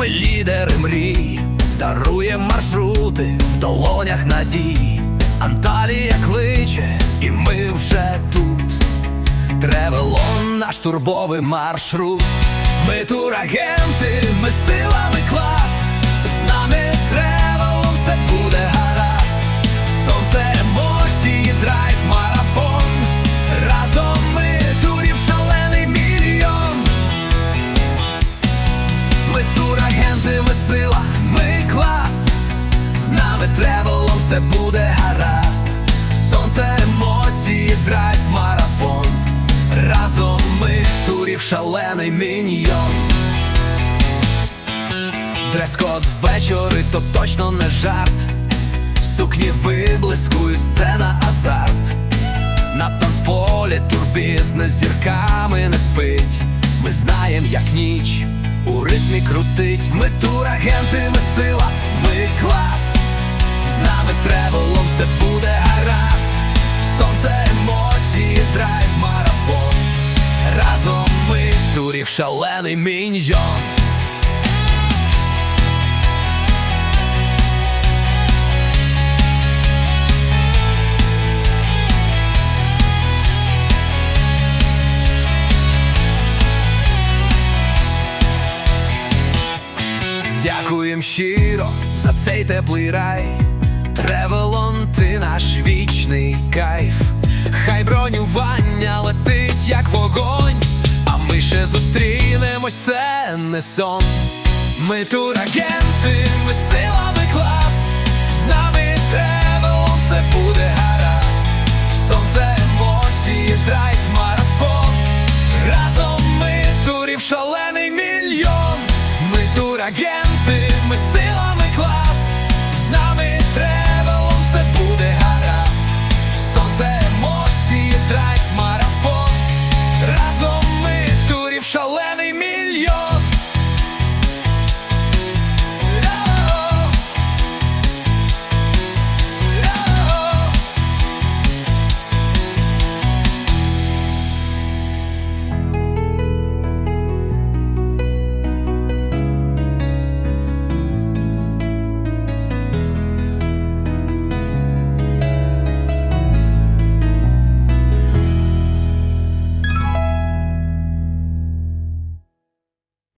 Ми лідери мрій, даруємо маршрути в долонях надій. Анталія кличе, і ми вже тут. Тревелон наш турбовий маршрут. Ми турагенти, ми сила, ми клас. З нами все буде гаразд. Сонце емоції, драйв, марафон. Разом ми турів шалений міньйон. Дрес-код вечори, то точно не жарт. Сукні виблискують, сцена азарт. На танцполі турбізнес зірками не спить. Ми знаєм, як ніч у ритмі крутить. Ми турагенти, ми сила, турів шалений міньйон. Дякуєм щиро за цей теплий рай. Тревелон, ти наш вічний кайф. Хай бронювання летить, як вогонь. Ми ще зустрінемось, це не сон. Ми турагенти, ми сила,